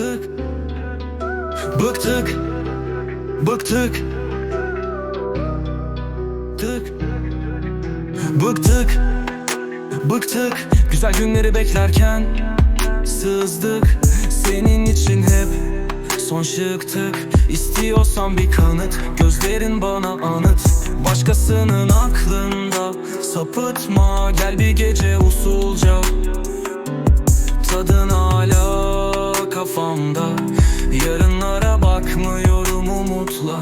Bıktık. Bıktık. Bıktık. Tık. Bıktık. Bıktık. Güzel günleri beklerken Sızdık. Senin için hep Son şıktık. İstiyorsan bir kanıt Gözlerin bana anıt. Başkasının aklında Sapıtma Gel bir gece usulca Yarınlara bakmıyorum umutla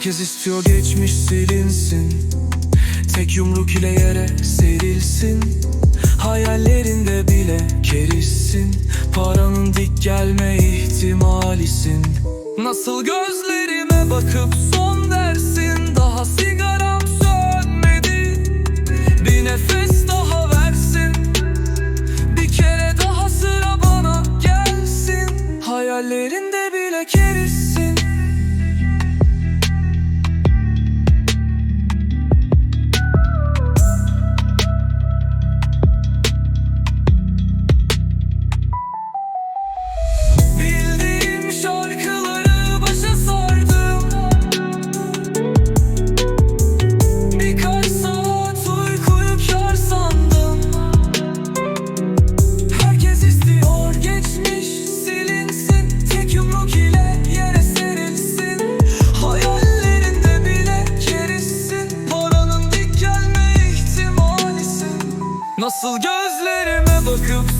Herkes istiyor geçmiş silinsin. Tek yumruk ile yere serilsin. Hayallerinde bile kerissin Paranın dik gelme ihtimalisin. Nasıl gözlerime bakıp son dersin? Daha sigaram Nasıl gözlerime bakıp